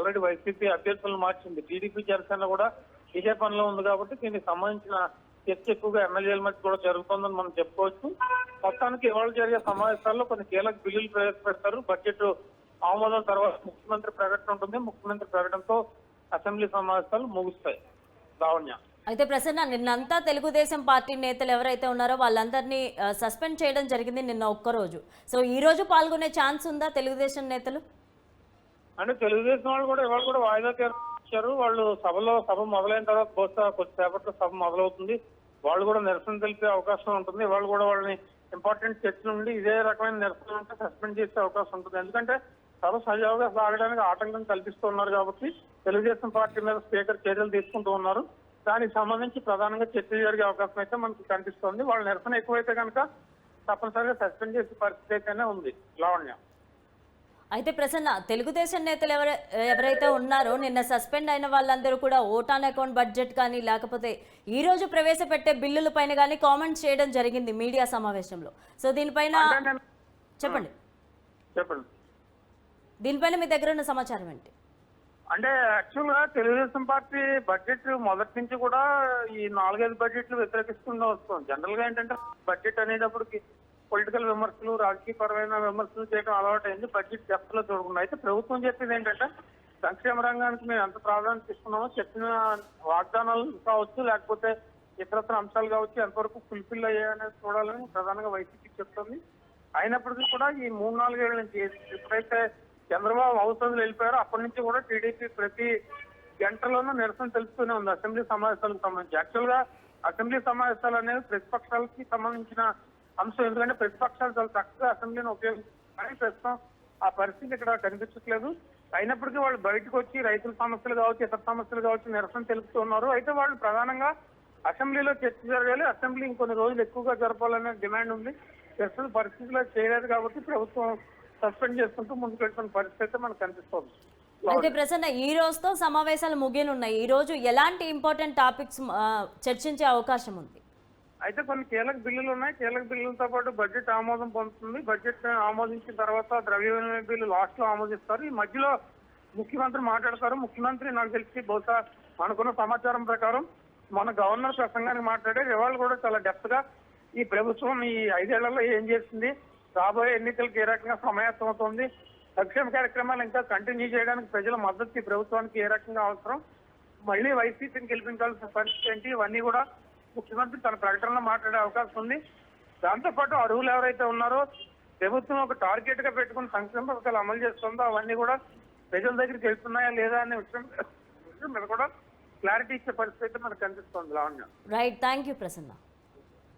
Already YCP అభ్యర్థులను మార్చింది. TDP Janasena కూడా ఇదే పనిలో ఉంది కాబట్టి దీనికి సంబంధించిన చర్చ ఎక్కువగా ఎమ్మెల్యేల మధ్య కూడా జరుగుతుందని మనం చెప్పుకోవచ్చు. మొత్తానికి ఇవాళ జరిగే సమావేశాల్లో కొన్ని కీలక బిల్లులు ప్రవేశపెడతారు. బడ్జెట్ ఆమోదం తర్వాత ముఖ్యమంత్రి ప్రకటన ఉంటుంది. ముఖ్యమంత్రి ప్రకటనతో అసెంబ్లీ సమావేశాలు ముగుస్తాయి. లావణ్య. అయితే ప్రసన్న నిన్నంతా తెలుగుదేశం పార్టీ నేతలు ఎవరైతే ఉన్నారో వాళ్ళందరినీ సస్పెండ్ చేయడం జరిగింది నిన్న ఒక్కరోజు. సో ఈ రోజు పాల్గొనే ఛాన్స్ ఉందా తెలుగుదేశం నేతలు? అంటే తెలుగుదేశం వాళ్ళు కూడా ఇవాళ కూడా వాయిదా తీర్చారు. వాళ్ళు సభలో సభ మొదలైన తర్వాత బహుశా కొద్దిసేపట్లో సభ మొదలవుతుంది. వాళ్ళు కూడా నిరసన తెలిపే అవకాశం ఉంటుంది. వాళ్ళు కూడా వాళ్ళని ఇంపార్టెంట్ చర్చ నుండి ఇదే రకమైన నిరసన ఉంటే సస్పెండ్ చేసే అవకాశం ఉంటుంది. ఎందుకంటే సభ సజావుగా సాగడానికి ఆటంకం కల్పిస్తున్నారు కాబట్టి తెలుగుదేశం పార్టీ మీద స్పీకర్ చర్యలు తీసుకుంటూ ఉన్నారు. దానికి సంబంధించి ప్రధానంగా చర్చ జరిగే అవకాశం అయితే మనకి కనిపిస్తోంది. వాళ్ళ నిరసన ఎక్కువైతే కనుక తప్పనిసరిగా సస్పెండ్ చేసే పరిస్థితి అయితేనే ఉంది. లావణ్య. అయితే ప్రసన్న తెలుగుదేశం నేతలు ఎవర ఎవరైతే ఉన్నారో నిన్న సస్పెండ్ అయిన వాళ్ళందరూ కూడా ఓటాన్ అకౌంట్ బడ్జెట్ కానీ లేకపోతే ఈ రోజు ప్రవేశపెట్టే బిల్లుల పైన కానీ కామెంట్స్ చేయడం జరిగింది మీడియా సమావేశంలో. సో దీనిపైన చెప్పండి. చెప్పండి. దీనిపైన మీ దగ్గర ఉన్న సమాచారం ఏంటి? అంటే యాక్చువల్గా తెలుగుదేశం పార్టీ బడ్జెట్ మొదటి నుంచి కూడా ఈ నాలుగైదు బడ్జెట్లు వ్యతిరేకిస్తూనే వస్తుంది. జనరల్గా ఏంటంటే బడ్జెట్ అనేటప్పటికి పొలిటికల్ విమర్శలు రాజకీయపరమైన విమర్శలు చేయడం అలవాటైంది. బడ్జెట్ డెప్త్ చూడకుండా అయితే ప్రభుత్వం చెప్పేది ఏంటంటే సంక్షేమ రంగానికి మేము ఎంత ప్రాధాన్యత ఇస్తున్నామో చెప్పిన వాగ్దానాలు కావచ్చు లేకపోతే ఇతరత్ర అంశాలు కావచ్చు ఎంతవరకు ఫుల్ఫిల్ అయ్యాయనేది చూడాలని ప్రధానంగా వైసీపీ చెప్తుంది. అయినప్పటికీ కూడా ఈ మూడు నాలుగేళ్ళ నుంచి ఎప్పుడైతే చంద్రబాబు అవసరం వెళ్ళిపోయారో అప్పటి నుంచి కూడా టీడీపీ ప్రతి గంటలోనూ నిరసన తెలుస్తూనే ఉంది. అసెంబ్లీ సమావేశాలకు సంబంధించి. యాక్చువల్గా అసెంబ్లీ సమావేశాలు అనేవి ప్రతిపక్షాలకి సంబంధించిన అంశం. ఎందుకంటే ప్రతిపక్షాలు చాలా చక్కగా అసెంబ్లీని ఉపయోగిస్తారు ప్రస్తుతం ఆ పరిస్థితి ఇక్కడ కనిపించట్లేదు. అయినప్పటికీ వాళ్ళు బయటకు వచ్చి రైతుల సమస్యలు కావచ్చు ఇతర సమస్యలు కావచ్చు నిరసన తెలుపుతున్నారు అయితే వాళ్ళు ప్రధానంగా అసెంబ్లీలో చర్చ జరగాలి. అసెంబ్లీ ఇంకొన్ని రోజులు ఎక్కువగా జరపాలనే డిమాండ్ ఉంది. ప్రస్తుత పరిస్థితిలో చేయలేదు కాబట్టి ప్రభుత్వం సస్పెండ్ చేసుకుంటూ ముందుకు వెళ్తున్న పరిస్థితి అయితే మనకు కనిపిస్తుంది. అయితే ప్రసన్న ఈ రోజుతో సమావేశాలు ముగియనున్నాయి. ఈ రోజు ఎలాంటి ఇంపార్టెంట్ టాపిక్స్ చర్చించే అవకాశం ఉంది? అయితే కొన్ని కీలక బిల్లులు ఉన్నాయి. కీలక బిల్లులతో పాటు బడ్జెట్ ఆమోదం పొందుతుంది. బడ్జెట్ ఆమోదించిన తర్వాత ద్రవ్య వినిమయ బిల్లు లాస్ట్లో ఆమోదిస్తారు. ఈ మధ్యలో ముఖ్యమంత్రి మాట్లాడతారు. ముఖ్యమంత్రి నాకు తెలిసి బహుశా మనకున్న సమాచారం ప్రకారం మన గవర్నర్ ప్రసంగానికి మాట్లాడే ఇవాళ కూడా చాలా డెప్త్గా ఈ ప్రభుత్వం ఈ ఐదేళ్ళలో ఏం చేసింది? రాబోయే ఎన్నికలకు ఏ రకంగా సమాయత్తం అవుతుంది? సంక్షేమ కార్యక్రమాలు ఇంకా కంటిన్యూ చేయడానికి ప్రజల మద్దతు ఈ ప్రభుత్వానికి ఏ రకంగా అవసరం? మళ్ళీ వైసీపీని గెలిపించాల్సిన పరిస్థితి ఏంటి? ఇవన్నీ కూడా ముఖ్యమంత్రి తన ప్రకటనలో మాట్లాడే అవకాశం ఉంది. దాంతో పాటు అర్హులు ఎవరైతే ఉన్నారో ప్రభుత్వం ఒక టార్గెట్గా పెట్టుకుని సంక్షేమ పథకాలు అమలు చేస్తుందో అవన్నీ కూడా ప్రజల దగ్గరికి వెళ్తున్నాయా లేదా అనే విషయం విషయం మీద కూడా క్లారిటీ ఇచ్చే పరిస్థితి అయితే మనకు కనిపిస్తుంది Lavanya. Right thank you Prasanna.